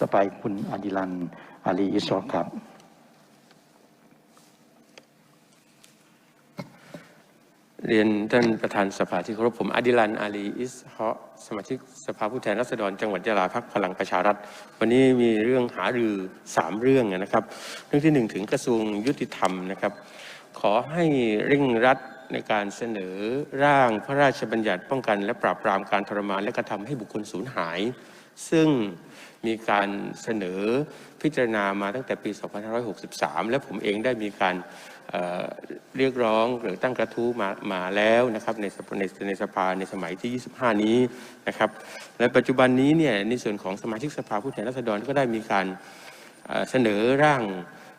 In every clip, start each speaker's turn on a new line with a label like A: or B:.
A: ต่อไปคุณอดิลันอาลีอิสรอครับ
B: เรียนท่านประธานสภาที่เคารพผมอดิลันอาลีอิสฮะสมาชิกสภาผู้แทนราษฎรจังหวัดยะลาพักพลังประชารัฐ วันนี้มีเรื่องหารือสามเรื่องนะครับ เรื่องที่หนึ่งถึงกระทรวงยุติธรรมนะครับ ขอให้เร่งรัด ในการเสนอร่างพระราชบัญญัติป้องกัน และปราบปรามการทรมานและกระทำให้บุคคลสูญหาย ซึ่งมีการเสนอพิจารณามาตั้งแต่ปี 2563 และผมเองได้มีการเเรียกร้องหรือตั้งกระทู้มามาแล้วนะครับในสภาในในสภาในสมัยที่ 25 นี้นะครับและปัจจุบันนี้เนี่ยในส่วนของสมาชิกสภาผู้แทนราษฎรก็ได้มีการเเสนอร่าง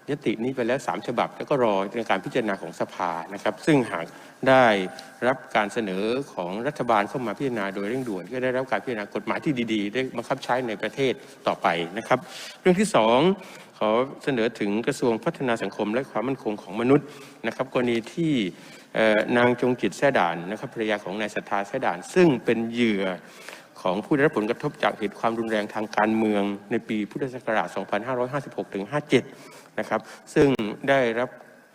B: ยตินี้ไปแล้ว 3 ฉบับ แล้วก็รอในการพิจารณาของสภานะครับ ซึ่งหากได้รับการเสนอของรัฐบาลเข้ามาพิจารณาโดยเร่งด่วน ก็ได้รับการพิจารณากฎหมายที่ดีๆ ได้บังคับใช้ในประเทศต่อไปนะครับ เรื่องที่สองขอเสนอถึงกระทรวงพัฒนาสังคมและความมั่นคงของมนุษย์นะครับกรณีที่นางจงจิตแท่ด่านนะครับภรรยาของนายศรัทธาแท่ด่าน ซึ่งเป็นเหยื่อ ของผู้ได้รับผลกระทบจากเหตุความรุนแรงทางการเมืองในปีพุทธศักราช 2556ถึง57 นะครับ ซึ่งได้รับ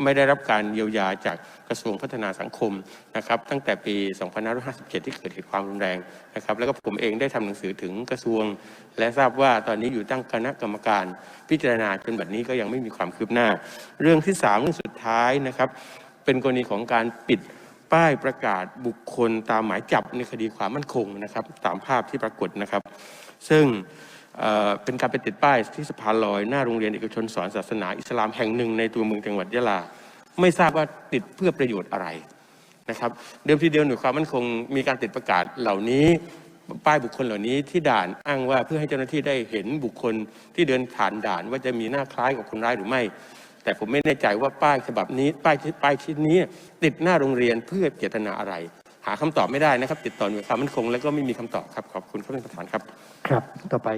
B: ไม่ได้รับการเยียวยาจากกระทรวงพัฒนาสังคมนะครับ ตั้งแต่ปี 2557 ที่เกิดเหตุความรุนแรงนะครับ แล้วก็ผมเองได้ทำหนังสือถึงกระทรวง และทราบว่าตอนนี้อยู่ตั้งคณะกรรมการพิจารณาจนบัดนี้ก็ยังไม่มีความคืบหน้า เรื่องที่สามเรื่องสุดท้ายนะครับ เป็นกรณีของการปิด ป้ายประกาศบุคคลตามหมายจับในคดีความมั่นคงนะครับ ตามภาพที่ปรากฏนะครับ ซึ่งเเป็นการไปติดป้ายที่สะพานลอยหน้าโรงเรียนเอกชนสอนศาสนาอิสลามแห่งหนึ่งในตัวเมืองจังหวัดยะลา ไม่ทราบว่าติดเพื่อประโยชน์อะไรนะครับเดิมทีเดียวหน่วยความมั่นคงมีการติดประกาศเหล่านี้ป้ายบุคคลเหล่านี้ที่ด่านอ้างว่าเพื่อให้เจ้าหน้าที่ได้เห็นบุคคลที่เดินผ่านด่านว่าจะมีหน้าคล้ายกับคนร้ายหรือไม่ แต่ผมไม่แน่ใจว่าป้ายฉบับนี้ ป้ายป้ายชิ้นนี้ ติดหน้าโรงเรียนเพื่อเจตนาอะไร หาคำตอบไม่ได้นะครับ ติดต่อหน่วยความมั่นคง แล้วก็ไม่มีคำตอบครับขอบคุณครับท่านประธานครับ
A: ครับต่อไป